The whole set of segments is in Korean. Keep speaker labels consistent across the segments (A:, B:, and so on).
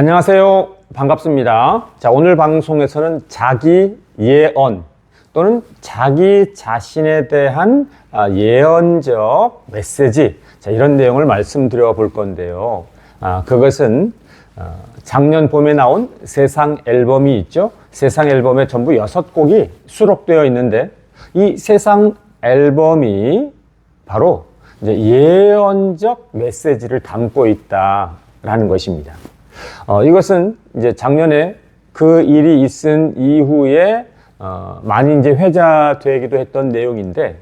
A: 안녕하세요. 반갑습니다. 자, 오늘 방송에서는 자기 예언 또는 자기 자신에 대한 아, 예언적 메시지 자, 이런 내용을 말씀드려 볼 건데요. 아, 그것은 어, 작년 봄에 나온 세상 앨범이 있죠. 세상 앨범에 전부 여섯 곡이 수록되어 있는데 이 세상 앨범이 바로 예언적 메시지를 담고 있다라는 것입니다. 어, 이것은 이제 작년에 그 일이 있은 이후에 어, 많이 이제 회자되기도 했던 내용인데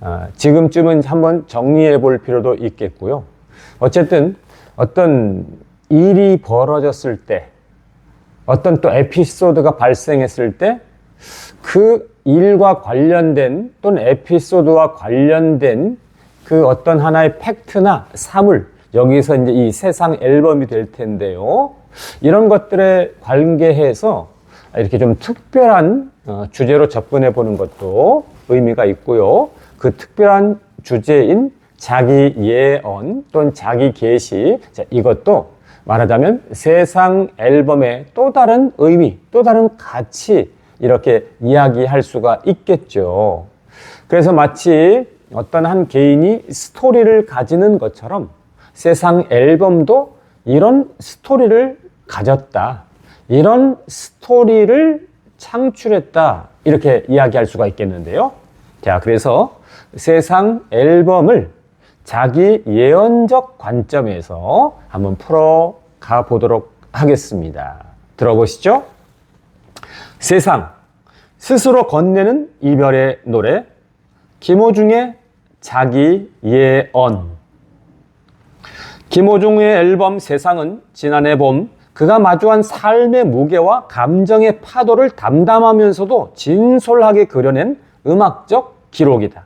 A: 어, 지금쯤은 한번 정리해 볼 필요도 있겠고요. 어쨌든 어떤 일이 벌어졌을 때 어떤 또 에피소드가 발생했을 때 그 일과 관련된 또는 에피소드와 관련된 그 어떤 하나의 팩트나 사물 여기서 이제 이 세상 앨범이 될 텐데요. 이런 것들에 관계해서 이렇게 좀 특별한 어, 주제로 접근해 보는 것도 의미가 있고요. 그 특별한 주제인 자기 예언 또는 자기 계시 자, 이것도 말하자면 세상 앨범의 또 다른 의미, 또 다른 가치 이렇게 이야기할 수가 있겠죠. 그래서 마치 어떤 한 개인이 스토리를 가지는 것처럼 세상 앨범도 이런 스토리를 가졌다. 이런 스토리를 창출했다. 이렇게 이야기할 수가 있겠는데요. 자, 그래서 세상 앨범을 자기 예언적 관점에서 한번 풀어가 보도록 하겠습니다. 들어보시죠. 세상, 스스로 건네는 이별의 노래, 김호중의 자기 예언. 김호중의 앨범 세상은 지난해 봄 그가 마주한 삶의 무게와 감정의 파도를 담담하면서도 진솔하게 그려낸 음악적 기록이다.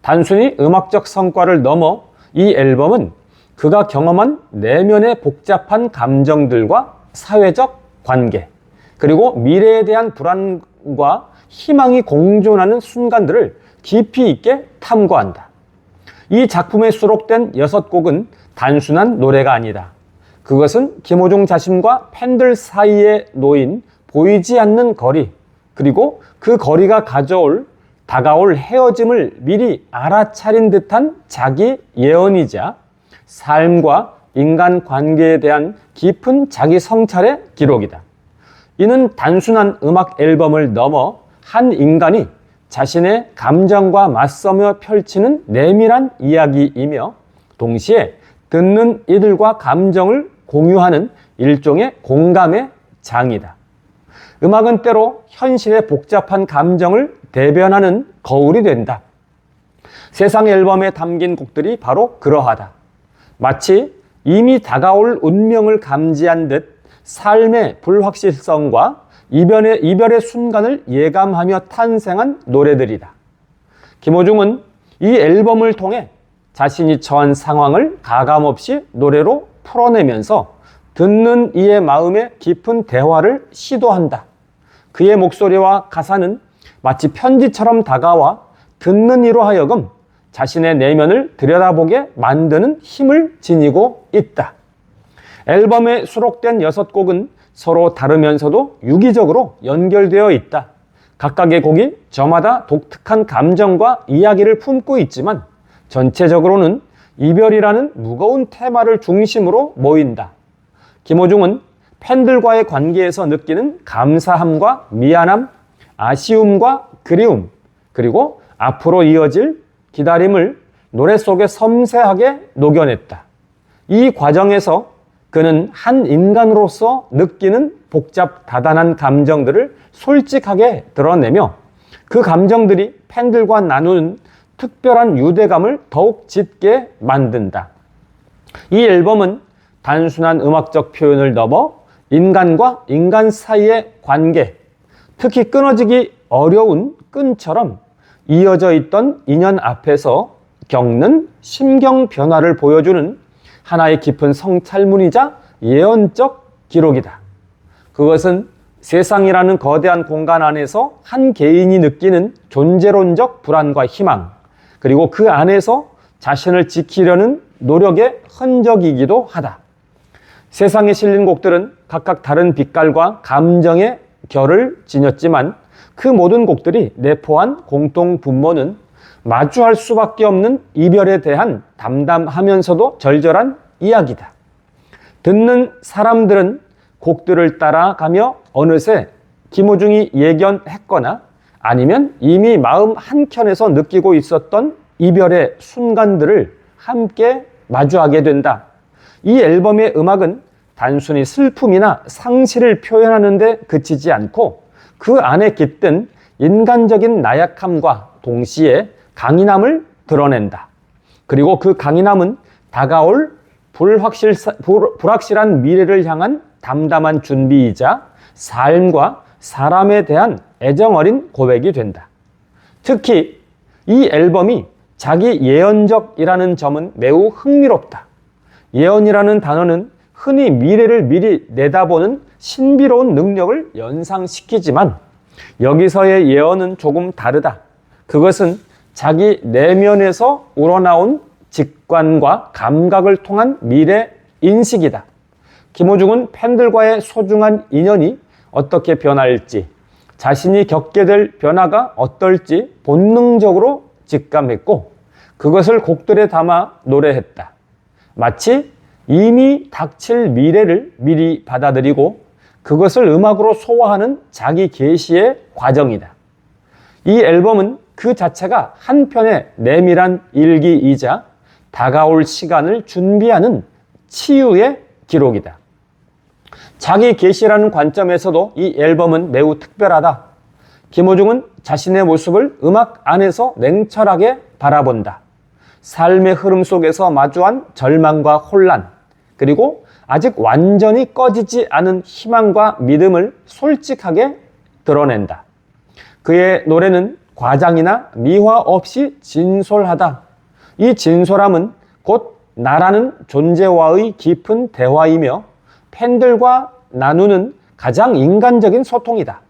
A: 단순히 음악적 성과를 넘어 이 앨범은 그가 경험한 내면의 복잡한 감정들과 사회적 관계, 그리고 미래에 대한 불안과 희망이 공존하는 순간들을 깊이 있게 탐구한다. 이 작품에 수록된 여섯 곡은 단순한 노래가 아니다. 그것은 김호중 자신과 팬들 사이에 놓인 보이지 않는 거리, 그리고 그 거리가 가져올 다가올 헤어짐을 미리 알아차린 듯한 자기 예언이자 삶과 인간 관계에 대한 깊은 자기 성찰의 기록이다. 이는 단순한 음악 앨범을 넘어 한 인간이 자신의 감정과 맞서며 펼치는 내밀한 이야기이며 동시에 듣는 이들과 감정을 공유하는 일종의 공감의 장이다. 음악은 때로 현실의 복잡한 감정을 대변하는 거울이 된다. 세상 앨범에 담긴 곡들이 바로 그러하다. 마치 이미 다가올 운명을 감지한 듯 삶의 불확실성과 이별의, 이별의 순간을 예감하며 탄생한 노래들이다. 김호중은 이 앨범을 통해 자신이 처한 상황을 가감없이 노래로 풀어내면서 듣는 이의 마음에 깊은 대화를 시도한다. 그의 목소리와 가사는 마치 편지처럼 다가와 듣는 이로 하여금 자신의 내면을 들여다보게 만드는 힘을 지니고 있다. 앨범에 수록된 여섯 곡은 서로 다르면서도 유기적으로 연결되어 있다. 각각의 곡이 저마다 독특한 감정과 이야기를 품고 있지만 전체적으로는 이별이라는 무거운 테마를 중심으로 모인다. 김호중은 팬들과의 관계에서 느끼는 감사함과 미안함, 아쉬움과 그리움, 그리고 앞으로 이어질 기다림을 노래 속에 섬세하게 녹여냈다. 이 과정에서 그는 한 인간으로서 느끼는 복잡 다단한 감정들을 솔직하게 드러내며 그 감정들이 팬들과 나누는 특별한 유대감을 더욱 짙게 만든다. 이 앨범은 단순한 음악적 표현을 넘어 인간과 인간 사이의 관계, 특히 끊어지기 어려운 끈처럼 이어져 있던 인연 앞에서 겪는 심경 변화를 보여주는 하나의 깊은 성찰문이자 예언적 기록이다. 그것은 세상이라는 거대한 공간 안에서 한 개인이 느끼는 존재론적 불안과 희망, 그리고 그 안에서 자신을 지키려는 노력의 흔적이기도 하다. 세상에 실린 곡들은 각각 다른 빛깔과 감정의 결을 지녔지만 그 모든 곡들이 내포한 공통 분모는 마주할 수밖에 없는 이별에 대한 담담하면서도 절절한 이야기다. 듣는 사람들은 곡들을 따라가며 어느새 김호중이 예견했거나 아니면 이미 마음 한켠에서 느끼고 있었던 이별의 순간들을 함께 마주하게 된다. 이 앨범의 음악은 단순히 슬픔이나 상실을 표현하는데 그치지 않고 그 안에 깃든 인간적인 나약함과 동시에 강인함을 드러낸다. 그리고 그 강인함은 다가올 불확실, 불확실한 미래를 향한 담담한 준비이자 삶과 사람에 대한 애정 어린 고백이 된다. 특히 이 앨범이 자기 예언적이라는 점은 매우 흥미롭다. 예언이라는 단어는 흔히 미래를 미리 내다보는 신비로운 능력을 연상시키지만 여기서의 예언은 조금 다르다. 그것은 자기 내면에서 우러나온 직관과 감각을 통한 미래 인식이다. 김호중은 팬들과의 소중한 인연이 어떻게 변할지, 자신이 겪게 될 변화가 어떨지 본능적으로 직감했고, 그것을 곡들에 담아 노래했다. 마치 이미 닥칠 미래를 미리 받아들이고 그것을 음악으로 소화하는 자기 계시의 과정이다. 이 앨범은 그 자체가 한편의 내밀한 일기이자 다가올 시간을 준비하는 치유의 기록이다. 자기 계시라는 관점에서도 이 앨범은 매우 특별하다. 김호중은 자신의 모습을 음악 안에서 냉철하게 바라본다. 삶의 흐름 속에서 마주한 절망과 혼란, 그리고 아직 완전히 꺼지지 않은 희망과 믿음을 솔직하게 드러낸다. 그의 노래는 과장이나 미화 없이 진솔하다. 이 진솔함은 곧 나라는 존재와의 깊은 대화이며 팬들과 나누는 가장 인간적인 소통이다.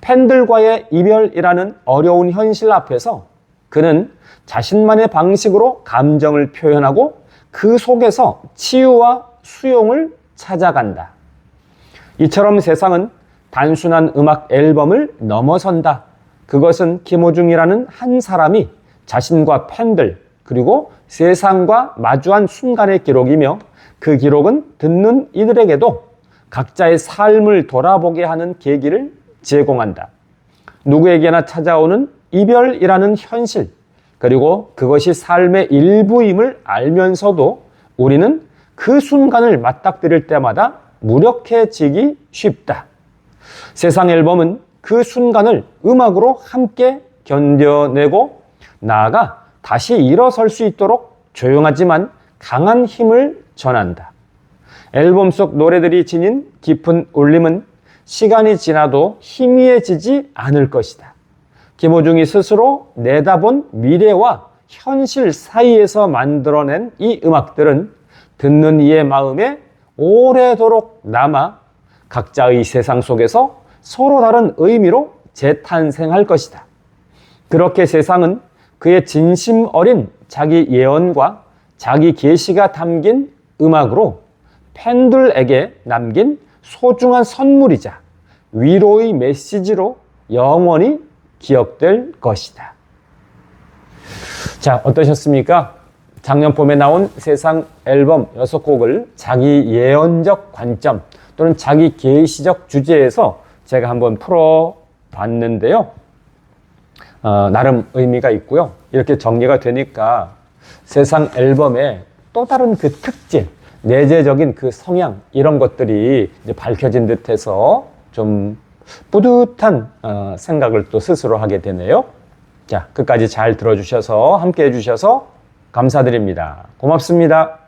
A: 팬들과의 이별이라는 어려운 현실 앞에서 그는 자신만의 방식으로 감정을 표현하고 그 속에서 치유와 수용을 찾아간다. 이처럼 세상은 단순한 음악 앨범을 넘어선다. 그것은 김호중이라는 한 사람이 자신과 팬들, 그리고 세상과 마주한 순간의 기록이며 그 기록은 듣는 이들에게도 각자의 삶을 돌아보게 하는 계기를 제공한다. 누구에게나 찾아오는 이별이라는 현실, 그리고 그것이 삶의 일부임을 알면서도 우리는 그 순간을 맞닥뜨릴 때마다 무력해지기 쉽다. 세상 앨범은 그 순간을 음악으로 함께 견뎌내고 나아가 다시 일어설 수 있도록 조용하지만 강한 힘을 전한다. 앨범 속 노래들이 지닌 깊은 울림은 시간이 지나도 희미해지지 않을 것이다. 김호중이 스스로 내다본 미래와 현실 사이에서 만들어낸 이 음악들은 듣는 이의 마음에 오래도록 남아 각자의 세상 속에서 서로 다른 의미로 재탄생할 것이다. 그렇게 세상은 그의 진심 어린 자기 예언과 자기 계시가 담긴 음악으로 팬들에게 남긴 소중한 선물이자 위로의 메시지로 영원히 기억될 것이다. 자, 어떠셨습니까? 작년 봄에 나온 세상 앨범 6곡을 자기 예언적 관점 또는 자기 계시적 주제에서 제가 한번 풀어 봤는데요. 어, 나름 의미가 있고요. 이렇게 정리가 되니까 세상 앨범의 또 다른 그 특질, 내재적인 그 성향, 이런 것들이 밝혀진 듯해서 좀 뿌듯한 어, 생각을 또 스스로 하게 되네요. 자, 끝까지 잘 들어주셔서 함께 해주셔서 감사드립니다. 고맙습니다.